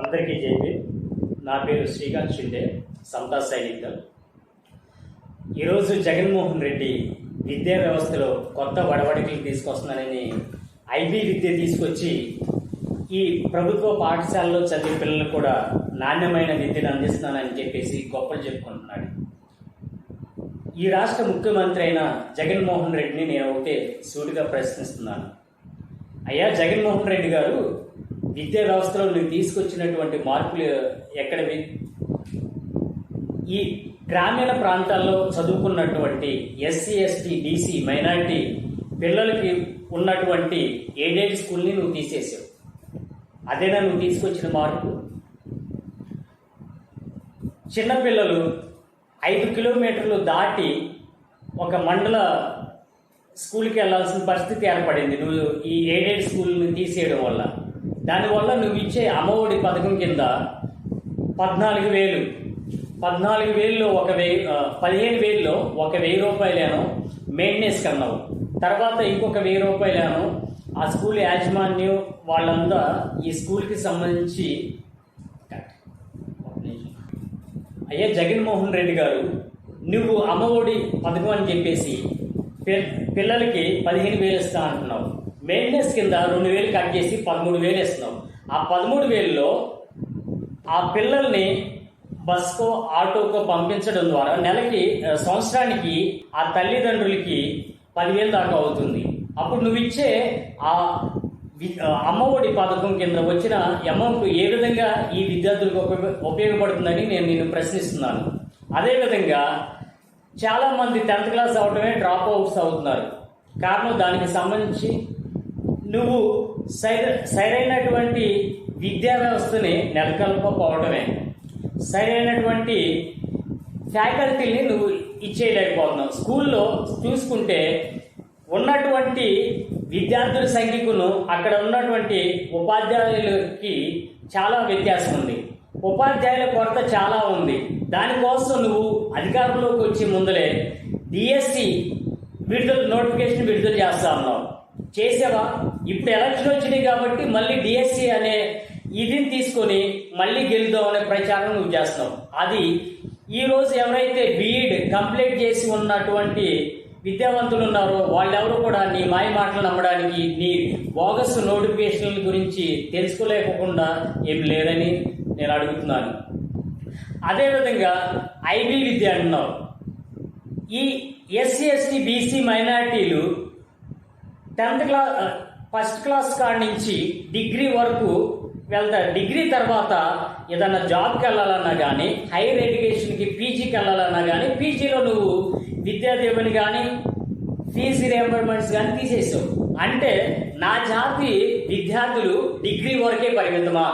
అందరికీ జైపీ నా పేరు శ్రీకాంత్ షిండే సమతా సైనికల్. ఈరోజు జగన్మోహన్ రెడ్డి విద్యా వ్యవస్థలో కొత్త వడవడికలు తీసుకొస్తున్నానని ఐబీ విద్య తీసుకొచ్చి ఈ ప్రభుత్వ పాఠశాలలో చదివే పిల్లలకు కూడా నాణ్యమైన విద్యను అందిస్తున్నానని చెప్పేసి గొప్పలు చెప్పుకుంటున్నాడు. ఈ రాష్ట్ర ముఖ్యమంత్రి అయిన జగన్మోహన్ రెడ్డిని నేను ఒకటే సూటిగా ప్రశ్నిస్తున్నాను. అయ్యా జగన్మోహన్ రెడ్డి గారు విద్యా వ్యవస్థలో నువ్వు తీసుకొచ్చినటువంటి మార్పులు ఎక్కడవి ఈ గ్రామీణ ప్రాంతాల్లో చదువుకున్నటువంటి ఎస్సీ ఎస్టీ బీసీ మైనారిటీ పిల్లలకి ఉన్నటువంటి ఎయిడెడ్ స్కూల్ని నువ్వు తీసేసావు. అదేనా నువ్వు తీసుకొచ్చిన మార్పు? చిన్నపిల్లలు ఐదు కిలోమీటర్లు దాటి ఒక మండల స్కూల్కి వెళ్ళాల్సిన పరిస్థితి ఏర్పడింది. నువ్వు ఈ ఎయిడెడ్ స్కూల్ని తీసేయడం వల్ల. దానివల్ల నువ్వు ఇచ్చే అమ్మఒడి పథకం కింద పద్నాలుగు వేలు. పద్నాలుగు వేల్లో ఒక వెయ్యి పదిహేను వేల్లో ఒక వెయ్యి రూపాయలేను మెయింటెనెన్స్ కన్నావు తర్వాత ఇంకొక వెయ్యి రూపాయలేనో ఆ స్కూల్ యాజమాన్యం వాళ్ళంతా ఈ స్కూల్కి సంబంధించి అయ్యా జగన్మోహన్ రెడ్డి గారు నువ్వు అమ్మఒడి పథకం అని చెప్పేసి పిల్లలకి పదిహేను వేలు ఇస్తా అంటున్నావు. మెయింటెనెన్స్ కింద రెండు వేలు కట్ చేసి పదమూడు వేలు ఇస్తున్నాం ఆ పదమూడు వేలలో ఆ పిల్లల్ని బస్కో ఆటోకో పంపించడం ద్వారా నెలకి సంవత్సరానికి ఆ తల్లిదండ్రులకి పదివేలు దాకా అవుతుంది. అప్పుడు నువ్వు ఇచ్చే ఆ అమ్మఒడి పథకం కింద వచ్చిన అమౌంట్ ఏ విధంగా ఈ విద్యార్థులకు ఉపయోగ- ఉపయోగపడుతుందని నేను నేను ప్రశ్నిస్తున్నాను. అదేవిధంగా చాలామంది టెన్త్ క్లాస్ అవడమే డ్రాప్ అవుట్స్ అవుతున్నారు. కారణం దానికి సంబంధించి నువ్వు సరి సరైనటువంటి విద్యా వ్యవస్థని నెలకొల్పకపోవడమే సరైనటువంటి ఫ్యాకల్టీని నువ్వు ఇచ్చేయలేకపోతున్నావు. స్కూల్లో చూసుకుంటే ఉన్నటువంటి విద్యార్థుల సంఖ్యకును అక్కడ ఉన్నటువంటి ఉపాధ్యాయులకి చాలా వ్యత్యాసం ఉంది. ఉపాధ్యాయుల కొరత చాలా ఉంది. దానికోసం నువ్వు అధికారంలోకి వచ్చే ముందలే. డిఎస్సి విడుదల నోటిఫికేషన్ విడుదల చేస్తా ఉన్నావు. చేసావా? ఇప్పుడు ఎలక్షన్ వచ్చినాయి కాబట్టి మళ్ళీ డిఎస్సి అనే ఇదిని తీసుకొని మళ్ళీ గెలుద్దాం అనే ప్రచారం నువ్వు చేస్తున్నావు. అది ఈరోజు ఎవరైతే బీఈడ్ కంప్లీట్ చేసి ఉన్నటువంటి విద్యావంతులు ఉన్నారో వాళ్ళెవరు కూడా నీ మాయ మాటలు నమ్మడానికి నీ బోగస్ నోటిఫికేషన్ల గురించి తెలుసుకోలేకుండా ఏం లేదని నేను అడుగుతున్నాను. అదేవిధంగా ఐబీ విద్య అంటున్నావు. ఈ ఎస్సీ ఎస్టీ బీసీ మైనారిటీలు టెన్త్ క్లాస్ ఫస్ట్ క్లాస్ కాడి నుంచి డిగ్రీ వరకు వెళ్తారు డిగ్రీ తర్వాత ఏదైనా జాబ్కి వెళ్ళాలన్నా కానీ హైయర్ ఎడ్యుకేషన్కి పీజీకి వెళ్ళాలన్నా కానీ పీజీలో నువ్వు విద్యాదేవుని కానీ ఫీజు రియంబర్మెంట్స్ కానీ తీసేసావు. అంటే నా జాతి విద్యార్థులు డిగ్రీ వరకే పరిమితమా?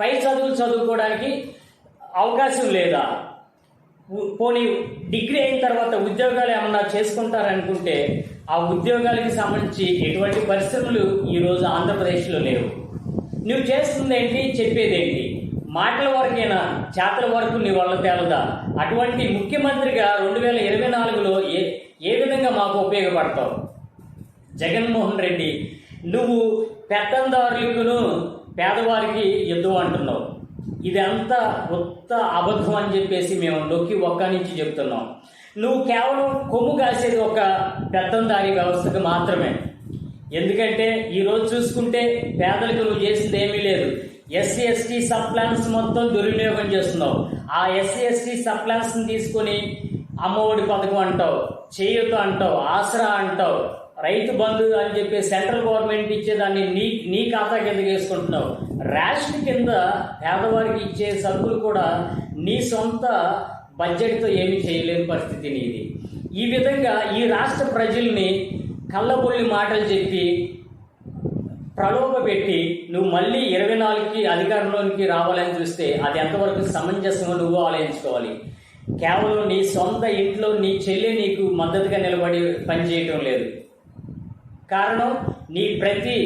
పై చదువులు చదువుకోవడానికి అవకాశం లేదా? పోనీ డిగ్రీ అయిన తర్వాత ఉద్యోగాలు ఏమన్నా చేసుకుంటారనుకుంటే ఆ ఉద్యోగాలకి సంబంధించి ఎటువంటి పరిశ్రమలు ఈరోజు ఆంధ్రప్రదేశ్లో లేవు. నువ్వు చేస్తుంది ఏంటి చెప్పేది ఏంటి మాటల వరకైనా? చేతల వరకు నీ వల్ల తేలదా? అటువంటి ముఖ్యమంత్రిగా రెండు వేల ఇరవై నాలుగులో ఏ ఏ విధంగా మాకు ఉపయోగపడతావు? జగన్మోహన్ రెడ్డి నువ్వు పెత్తందారులకును పేదవారికి యుద్ధం అంటున్నావు. ఇదంతా కొత్త అబద్ధం అని చెప్పేసి మేము నొక్కి ఒక్క నుంచి చెప్తున్నాం. నువ్వు కేవలం కొమ్ము కాసేది ఒక పెత్తందారి వ్యవస్థకు మాత్రమే. ఎందుకంటే ఈరోజు చూసుకుంటే పేదలకు నువ్వు చేసింది ఏమీ లేదు. ఎస్సీ ఎస్టీ సబ్ ప్లాన్స్ మొత్తం దుర్వినియోగం చేస్తున్నావు. ఆ ఎస్సీ ఎస్టీ సబ్ ప్లాన్స్ తీసుకొని అమ్మఒడి పథకం అంటావు చేయూత అంటావు ఆసరా అంటావు రైతు బంధు అని చెప్పి సెంట్రల్ గవర్నమెంట్ ఇచ్చేదాన్ని నీ నీ ఖాతా కింద వేసుకుంటున్నావు రేషన్ కింద పేదవారికి ఇచ్చే సరుకులు కూడా నీ సొంత బడ్జెట్తో ఏమీ చేయలేని పరిస్థితిని ఇది ఈ విధంగా ఈ రాష్ట్ర ప్రజల్ని కళ్ళబొల్లి మాటలు చెప్పి ప్రలోభ పెట్టి నువ్వు మళ్ళీ ఇరవై నాలుగుకి అధికారంలోనికి రావాలని చూస్తే అది ఎంతవరకు సమంజసమో నువ్వు ఆలోచించుకోవాలి. కేవలం నీ సొంత ఇంట్లో నీ చెల్లి నీకు మద్దతుగా నిలబడి పనిచేయటం లేదు. కారణం నీ ప్రతి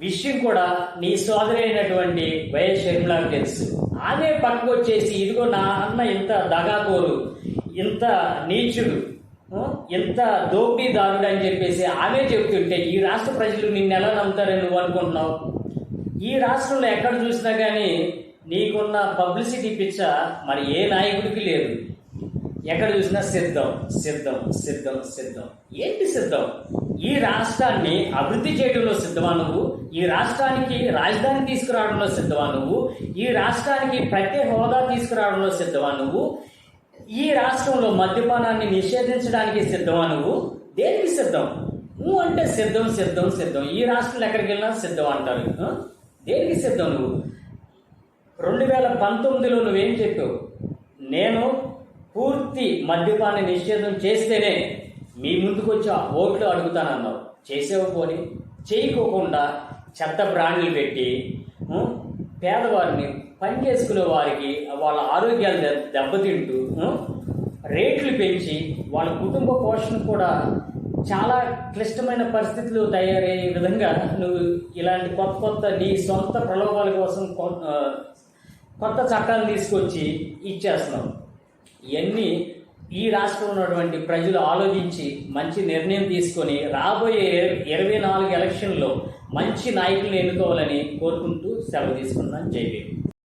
విషయం కూడా నీ సోదరైనటువంటి వైఎస్ షర్మిలాకు తెలుసు. ఆమె పక్కకు వచ్చేసి ఇదిగో నా అన్న ఇంత దగాకోరు ఇంత నీచుడు ఎంత దోపిడీదారుడు అని చెప్పేసి ఆమె చెప్తుంటే ఈ రాష్ట్ర ప్రజలు నిన్ను ఎలా నమ్ముతారని నువ్వు అనుకుంటున్నావు? ఈ రాష్ట్రంలో ఎక్కడ చూసినా కానీ నీకున్న పబ్లిసిటీ పిచ్చ మరి ఏ నాయకుడికి లేదు. ఎక్కడ చూసినా సిద్ధం సిద్ధం సిద్ధం సిద్ధం. ఏంటి సిద్ధం? ఈ రాష్ట్రాన్ని అభివృద్ధి చేయడంలో సిద్ధమా నువ్వు? ఈ రాష్ట్రానికి రాజధాని తీసుకురావడంలో సిద్ధమా నువ్వు? ఈ రాష్ట్రానికి ప్రత్యేక హోదా తీసుకురావడంలో సిద్ధమా నువ్వు? ఈ రాష్ట్రంలో మద్యపానాన్ని నిషేధించడానికి సిద్ధమా నువ్వు? దేనికి సిద్ధం? నువ్వు అంటే సిద్ధం సిద్ధం సిద్ధం. ఈ రాష్ట్రంలో ఎక్కడికి వెళ్ళినా సిద్ధం అంటారు. దేనికి సిద్ధం నువ్వు? రెండు వేల పంతొమ్మిదిలో నువ్వేం చెప్పావు? నేను పూర్తి మద్యపాన నిషేధం చేస్తేనే మీ ముందుకు వచ్చి ఆ ఓట్లు అడుగుతానన్నావు. చేసేవు పోని. చేయకోకుండా చెత్త బ్రాండ్లు పెట్టి పేదవారిని పని చేసుకునే వారికి వాళ్ళ ఆరోగ్యాలు దెబ్బతింటూ రేట్లు పెంచి వాళ్ళ కుటుంబ పోషణ కూడా చాలా క్లిష్టమైన పరిస్థితులు తయారయ్యే విధంగా నువ్వు ఇలాంటి కొత్త కొత్త నీ సొంత ప్రలోభాల కోసం కొ- కొత్త చట్టాలు తీసుకొచ్చి ఇచ్చేస్తున్నావు. ఇవన్నీ ఈ రాష్ట్రంలో ఉన్నటువంటి ప్రజలు ఆలోచించి మంచి నిర్ణయం తీసుకొని రాబోయే ఇరవై నాలుగు ఎలక్షన్లో మంచి నాయకులను ఎన్నుకోవాలని కోరుకుంటూ సెలవు తీసుకున్నాను జై భీమ్.